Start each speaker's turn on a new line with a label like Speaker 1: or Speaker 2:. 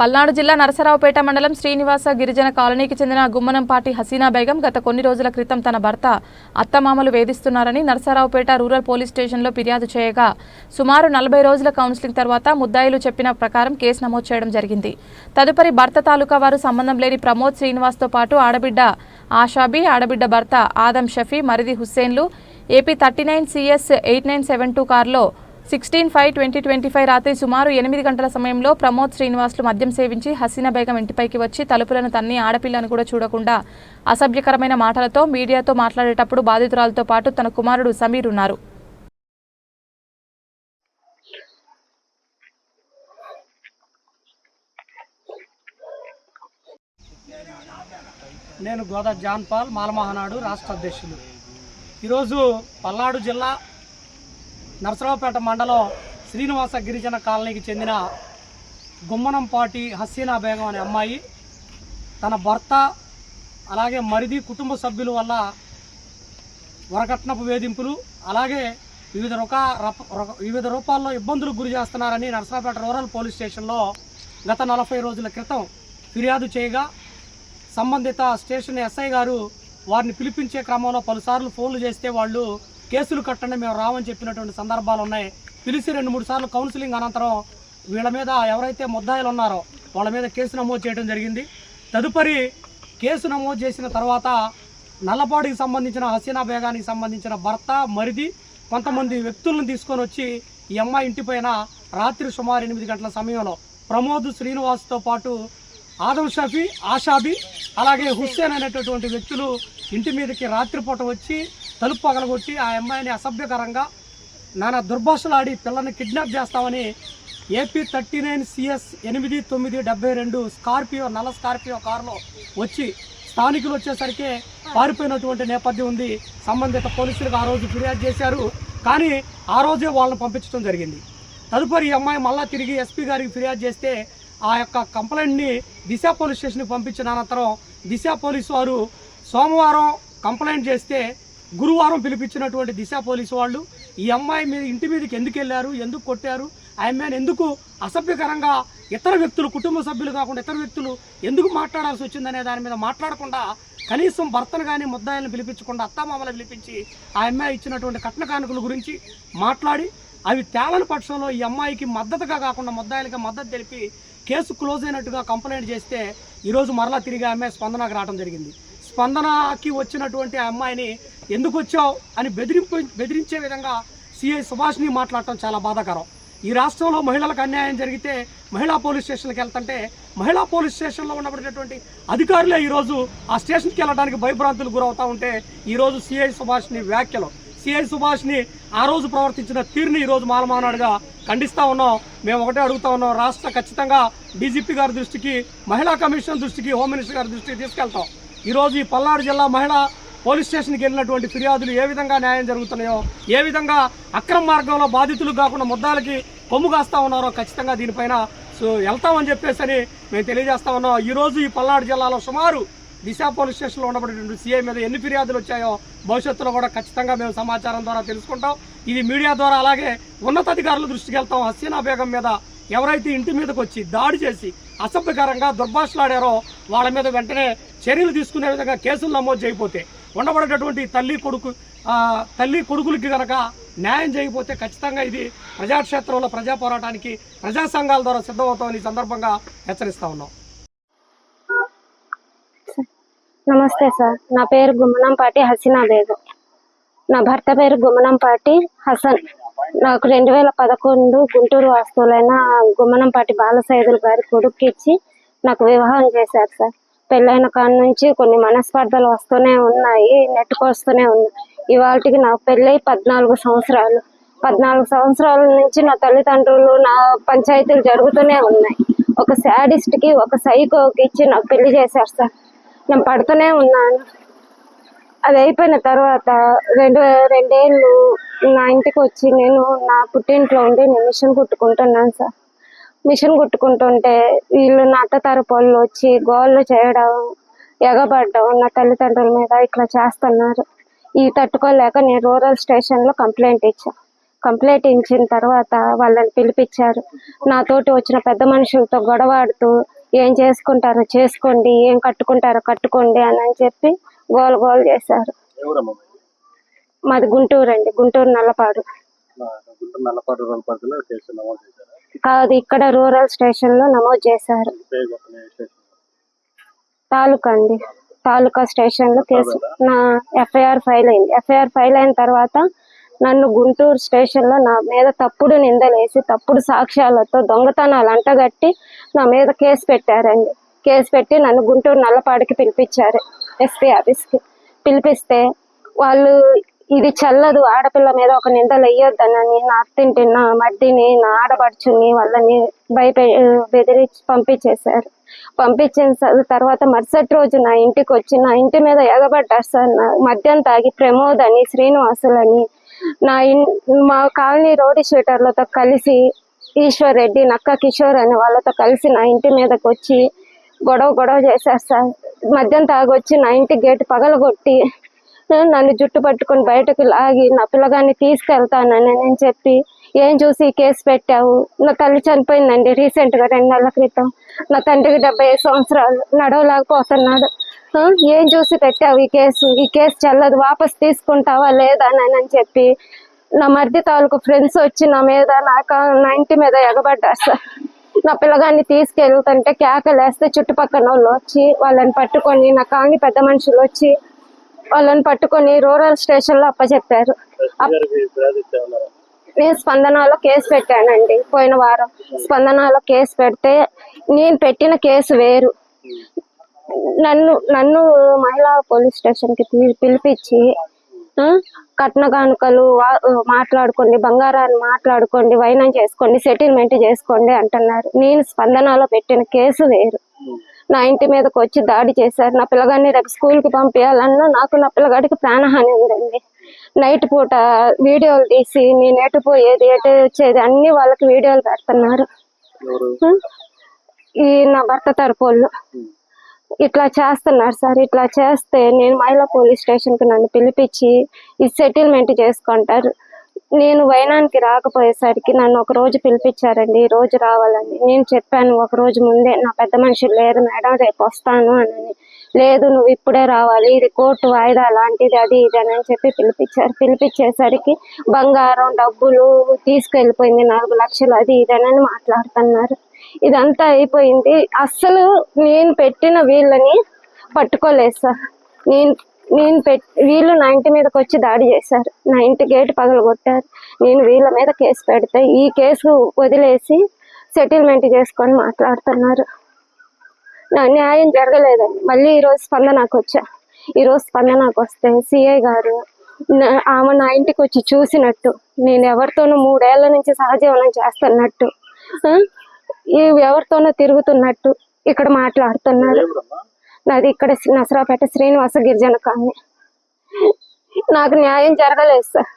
Speaker 1: పల్నాడు జిల్లా నరసరావుపేట మండలం శ్రీనివాస గిరిజన కాలనీకి చెందిన గుమ్మనంపాటి హసీనా బేగం గత కొన్ని రోజుల క్రితం తన భర్త అత్తమామలు వేధిస్తున్నారని నరసరావుపేట రూరల్ పోలీస్ స్టేషన్లో ఫిర్యాదు చేయగా సుమారు నలభై రోజుల కౌన్సిలింగ్ తర్వాత ముద్దాయిలు చెప్పిన ప్రకారం కేసు నమోదు చేయడం జరిగింది. తదుపరి భర్త తాలూకా వారు సంబంధం లేని ప్రమోద్ శ్రీనివాస్తో పాటు ఆడబిడ్డ ఆషాబి ఆడబిడ్డ భర్త ఆదం షఫీ మరిది హుస్సేన్లు AP thirty nine CS eight nine seven two కారులో sixteen five twenty twenty five రాత్రి సుమారు ఎనిమిది గంటల సమయంలో ప్రమోద్ శ్రీనివాసులు మద్యం సేవించి హసీనా బేగం ఇంటిపైకి వచ్చి తలుపులను తన్ని ఆడపిల్లను కూడా చూడకుండా అసభ్యకరమైన మాటలతో మీడియాతో మాట్లాడేటప్పుడు బాధితురాలతో పాటు తన కుమారుడు సమీర్ ఉన్నారు.
Speaker 2: నేను గోదా జాన్పాల్ మాలమహనాడు రాష్ట్ర అధ్యక్షులు. ఈరోజు పల్నాడు జిల్లా నరసరావుపేట మండలం శ్రీనివాస గిరిజన కాలనీకి చెందిన గుమ్మనంపాటి హసీనా బేగం అనే అమ్మాయి తన భర్త అలాగే మరిది కుటుంబ సభ్యుల వల్ల వరకట్నపు వేధింపులు అలాగే వివిధ రకా వివిధ రూపాల్లో ఇబ్బందులకు గురి చేస్తున్నారని నరసరావుపేట రూరల్ పోలీస్ స్టేషన్లో గత నలభై రోజుల క్రితం ఫిర్యాదు చేయగా సంబంధిత స్టేషన్ ఎస్ఐ గారు వారిని పిలిపించే క్రమంలో పలుసార్లు ఫోన్లు చేస్తే వాళ్ళు కేసులు కట్టండి మేము రామని చెప్పినటువంటి సందర్భాలు ఉన్నాయి. పిలిచి రెండు మూడు సార్లు కౌన్సిలింగ్ అనంతరం వీళ్ళ మీద ఎవరైతే ముద్దాయిలు ఉన్నారో వాళ్ళ మీద కేసు నమోదు చేయడం జరిగింది. తదుపరి కేసు నమోదు చేసిన తర్వాత నల్లపాడికి సంబంధించిన హసీనా బేగానికి సంబంధించిన భర్త మరిది కొంతమంది వ్యక్తులను తీసుకొని వచ్చి ఈ అమ్మాయి ఇంటిపైన రాత్రి సుమారు ఎనిమిది గంటల సమయంలో ప్రమోద్ శ్రీనివాస్తో పాటు ఆదం షఫీ ఆషాబి అలాగే హుస్సేన్ అనేటటువంటి వ్యక్తులు ఇంటి మీదకి రాత్రిపూట వచ్చి తలుపు పగలగొట్టి ఆ అమ్మాయిని అసభ్యకరంగా నానా దుర్భాషలాడి పిల్లని కిడ్నాప్ చేస్తామని ఏపీ థర్టీ నైన్ సిఎస్ ఎనిమిది తొమ్మిది డెబ్బై రెండు స్కార్పియో నల్ల స్కార్పియో కారులో వచ్చి స్థానికులు వచ్చేసరికి పారిపోయినటువంటి నేపథ్యం ఉంది. సంబంధిత పోలీసులకు ఆ రోజు ఫిర్యాదు చేశారు. కానీ ఆ రోజే వాళ్ళని పంపించడం జరిగింది. తదుపరి అమ్మాయి మళ్ళా తిరిగి ఎస్పీ గారికి ఫిర్యాదు చేస్తే ఆ యొక్క కంప్లైంట్ని దిశ పోలీస్ స్టేషన్కి పంపించిన అనంతరం దిశ పోలీసు వారు సోమవారం కంప్లైంట్ చేస్తే గురువారం పిలిపించినటువంటి దిశ పోలీసు వాళ్ళు ఈ అమ్మాయి మీద ఇంటి మీదకి ఎందుకు వెళ్ళారు ఎందుకు కొట్టారు ఆ అమ్మాయిని ఎందుకు అసభ్యకరంగా ఇతర వ్యక్తులు కుటుంబ సభ్యులు కాకుండా ఇతర వ్యక్తులు ఎందుకు మాట్లాడాల్సి వచ్చిందనే దాని మీద మాట్లాడకుండా కనీసం భర్తను కానీ ముద్దాయిలను పిలిపించకుండా అత్తామామలను పిలిపించి ఆ అమ్మాయి ఇచ్చినటువంటి కట్న కానుకల గురించి మాట్లాడి అవి తేలని పక్షంలో ఈ అమ్మాయికి మద్దతుగా కాకుండా ముద్దాయిలకి మద్దతు తెలిపి కేసు క్లోజ్ అయినట్టుగా కంప్లైంట్ చేస్తే ఈరోజు మరలా తిరిగి ఆ అమ్మాయి స్పందనకు రావడం జరిగింది. స్పందనకి వచ్చినటువంటి ఆ అమ్మాయిని ఎందుకు వచ్చావు అని బెదిరింపు బెదిరించే విధంగా సిఐ సుభాష్ని మాట్లాడటం చాలా బాధాకరం. ఈ రాష్ట్రంలో మహిళలకు అన్యాయం జరిగితే మహిళా పోలీస్ స్టేషన్కి వెళ్తుంటే మహిళా పోలీస్ స్టేషన్లో ఉన్నటువంటి అధికారులే ఈరోజు ఆ స్టేషన్కి వెళ్ళడానికి భయభ్రాంతులు గురవుతూ ఉంటే ఈరోజు సిఐ సుభాష్ని వ్యాఖ్యలు. సిఐ సుభాష్ని ఆ రోజు ప్రవర్తించిన తీరుని ఈరోజు మాలమానాడుగా ఖండిస్తూ ఉన్నాం. మేము ఒకటే అడుగుతా ఉన్నాం. రాష్ట్ర ఖచ్చితంగా డీజీపీ గారి దృష్టికి మహిళా కమిషన్ దృష్టికి హోమ్ మినిస్టర్ గారి దృష్టికి తీసుకెళ్తాం. ఈరోజు ఈ పల్నాడు జిల్లా మహిళా పోలీస్ స్టేషన్కి వెళ్ళినటువంటి ఫిర్యాదులు ఏ విధంగా న్యాయం జరుగుతున్నాయో ఏ విధంగా అక్రమ మార్గంలో బాధితులు కాకుండా ముద్దాలకి కొమ్ము కాస్తా ఉన్నారో ఖచ్చితంగా దీనిపైన సో వెళ్తామని చెప్పేసి అని మేము తెలియజేస్తా ఉన్నాం. ఈరోజు ఈ పల్నాడు జిల్లాలో సుమారు దిశ పోలీస్ స్టేషన్లో ఉండబడేటువంటి సీఐ మీద ఎన్ని ఫిర్యాదులు వచ్చాయో భవిష్యత్తులో కూడా ఖచ్చితంగా మేము సమాచారం ద్వారా తెలుసుకుంటాం. ఇది మీడియా ద్వారా అలాగే ఉన్నతాధికారుల దృష్టికి వెళ్తాం. హసీనా బేగం మీద ఎవరైతే ఇంటి మీదకి వచ్చి దాడి చేసి అసభ్యకరంగా దుర్భాషలాడారో వాళ్ళ మీద వెంటనే చర్యలు తీసుకునే విధంగా కేసులు నమోదు చేయకపోతే ఉండబడేటటువంటి తల్లి కొడుకు తల్లి కొడుకులకి కనుక న్యాయం చేయకపోతే ఖచ్చితంగా ఇది ప్రజాక్షేత్రంలో ప్రజా పోరాటానికి ప్రజా సంఘాల ద్వారా సిద్ధమవుతామని సందర్భంగా హెచ్చరిస్తా ఉన్నాం.
Speaker 3: నమస్తే సార్. నా పేరు గుమ్మనంపాటి హసీనా బేగం నా భర్త పేరు గుమ్మనంపాటి హసన్. నాకు రెండు వేల పదకొండు గుంటూరు వాస్తువులైన గుమ్మనంపాటి బాలసైదులు గారి కొడుక్కిచ్చి నాకు వివాహం చేశారు సార్. పెళ్ళైన కాడ నుంచి కొన్ని మనస్పర్ధలు వస్తూనే ఉన్నాయి నెట్టుకొస్తూనే ఉన్నాయి. ఇవాళకి నా పెళ్ళై పద్నాలుగు సంవత్సరాలు. పద్నాలుగు సంవత్సరాల నుంచి నా తల్లిదండ్రులు నా పంచాయతీలు జరుగుతూనే ఉన్నాయి. ఒక శాడిస్ట్కి ఒక సైకోకి ఇచ్చి నాకు పెళ్ళి చేశారు సార్. నేను పడుతూనే ఉన్నాను. అది అయిపోయిన తర్వాత రెండు రెండేళ్ళు నా ఇంటికి వచ్చి నేను నా పుట్టింట్లో ఉండి నేను మిషన్ కుట్టుకుంటున్నాను సార్. మిషన్ కుట్టుకుంటుంటే వీళ్ళు నా అత్త పనులు వచ్చి గోళ్ళు చేయడం ఎగబడ్డం నా తల్లిదండ్రుల మీద ఇట్లా చేస్తున్నారు. ఈ తట్టుకోలేక నేను రూరల్ స్టేషన్లో కంప్లైంట్ ఇచ్చాను కంప్లైంట్ ఇచ్చిన తర్వాత వాళ్ళని పిలిపించారు. నాతోటి వచ్చిన పెద్ద మనుషులతో గొడవాడుతూ ఏం చేసుకుంటారో చేసుకోండి ఏం కట్టుకుంటారో కట్టుకోండి అని అని చెప్పి గోల గోలు చేశారు.
Speaker 4: మీది?
Speaker 3: గుంటూరు అండి గుంటూరు నల్లపాడు.
Speaker 4: గుంటూరు
Speaker 3: కాదు ఇక్కడ రూరల్ స్టేషన్లో నమోదు చేశారు. తాలూకా అండి. తాలూకా స్టేషన్లో కేసు నా ఎఫ్ఐఆర్ ఫైల్ అయింది. ఎఫ్ఐఆర్ ఫైల్ అయిన తర్వాత నన్ను గుంటూరు స్టేషన్లో నా మీద తప్పుడు నిందలేసి తప్పుడు సాక్ష్యాలతో దొంగతనాలు అంటగట్టి నా మీద కేసు పెట్టారండి. కేసు పెట్టి నన్ను గుంటూరు నల్లపాడికి పిలిపించారు ఎస్పీ ఆఫీస్కి. పిలిపిస్తే వాళ్ళు ఇది చల్లదు. ఆడపిల్ల మీద ఒక నిందలు వేయొద్దనని నా అత్తింటి నా మడ్డిని నా ఆడపడుచుని వాళ్ళని భయపే బెదిరించి పంపించేశారు. పంపించిన తర్వాత మరుసటి రోజు నా ఇంటికి వచ్చి నా ఇంటి మీద ఎగబడ్డారు సార్. నా మద్యం తాగి ప్రమోద్ అని శ్రీనివాసులని నా ఇన్ మా కాలనీ రోడ్డు షూటర్లతో కలిసి ఈశ్వర్ రెడ్డి నక్క కిషోర్ అని వాళ్ళతో కలిసి నా ఇంటి మీదకి వచ్చి గొడవ గొడవ చేశారు సార్. మద్యం తాగొచ్చి నా ఇంటి గేటు పగలగొట్టి నన్ను జుట్టు పట్టుకొని బయటకు లాగి నా పిల్లగాన్ని తీసుకెళ్తానని నేను చెప్పి ఏం చూసి ఈ కేసు పెట్టావు? నా తల్లి చనిపోయిందండి రీసెంట్గా రెండు నెలల క్రితం. నా తండ్రికి డెబ్బై ఐదు సంవత్సరాలు నడవలేకపోతున్నాడు ఏం చూసి పెట్టావు ఈ కేసు? ఈ కేసు చెల్లదు వాపస్ తీసుకుంటావా లేదా అని అని చెప్పి నా మర్ది తాలూకు ఫ్రెండ్స్ వచ్చి నా మీద నాకు నా ఇంటి మీద ఎగబడ్డారు సార్. నా పిల్లగాన్ని తీసుకెళ్తుంటే కేకలేస్తే చుట్టుపక్కల వాళ్ళు వచ్చి వాళ్ళని పట్టుకొని నా కాలనీ పెద్ద మనుషులు వచ్చి వాళ్ళని పట్టుకొని రూరల్ స్టేషన్లో అప్పచెప్పారు. నేను స్పందనలో కేసు పెట్టానండి. పోయిన వారం స్పందనలో కేసు పెడితే నేను పెట్టిన కేసు వేరు. నన్ను నన్ను మహిళా పోలీస్ స్టేషన్కి పిలిపించి ఆ, కట్న కానుకలు మాట్లాడుకోండి బంగారాన్ని మాట్లాడుకోండి వైనం చేసుకోండి సెటిల్మెంట్ చేసుకోండి అంటున్నారు. నేను స్పందనలో పెట్టిన కేసు వేరు. నా ఇంటి మీదకి వచ్చి దాడి చేశారు. నా పిల్లగాడిని రేపు స్కూల్కి పంపించాలన్నా నాకు నా పిల్లగాడికి ప్రాణహాని ఉందండి. నైట్ పూట వీడియోలు తీసి నేను ఎటు పోయేది ఎటు వచ్చేది అన్ని వాళ్ళకి వీడియోలు పెడుతున్నారు? ఈ నా భర్త తరపు వాళ్ళు ఇట్లా చేస్తున్నారు సార్. ఇట్లా చేస్తే నేను మహిళా పోలీస్ స్టేషన్కి నన్ను పిలిపించి ఈ సెటిల్మెంట్ చేసుకుంటారు. నేను వైనానికి రాకపోయేసరికి నన్ను ఒక రోజు పిలిపించారండి ఈ రోజు రావాలని. నేను చెప్పాను ఒక రోజు ముందే నా పెద్ద మనుషులు లేరు మేడం రేపు వస్తాను అని లేదు నువ్వు ఇప్పుడే రావాలి ఇది కోర్టు వాయిదా లాంటిది అది ఇది అని చెప్పి పిలిపించారు. పిలిపించేసరికి బంగారం డబ్బులు తీసుకెళ్ళిపోయింది నాలుగు లక్షలు అది ఇదేనని మాట్లాడుతున్నారు. ఇదంతా అయిపోయింది. అస్సలు నేను పెట్టిన వీళ్ళని పట్టుకోలేదు సార్. నేను నేను పెట్ వీళ్ళు నా ఇంటి మీదకి వచ్చి దాడి చేశారు. నా ఇంటి గేట్ పగలగొట్టారు నేను వీళ్ళ మీద కేసు పెడితే ఈ కేసు వదిలేసి సెటిల్మెంట్ చేసుకొని మాట్లాడుతున్నారు. నా న్యాయం జరగలేదండి. మళ్ళీ ఈరోజు స్పందనకు వచ్చా ఈరోజు స్పందనకు వస్తే సిఐ గారు నా- ఆమె నా ఇంటికి వచ్చి చూసినట్టు నేను ఎవరితోనూ మూడేళ్ళ నుంచి సహజీవనం చేస్తున్నట్టు ఎవరితోనో తిరుగుతున్నట్టు ఇక్కడ మాట్లాడుతున్నారు. నాది ఇక్కడ నసరాపేట శ్రీనివాస గిరిజన కాలనీ. నాకు న్యాయం జరగలేదు సార్.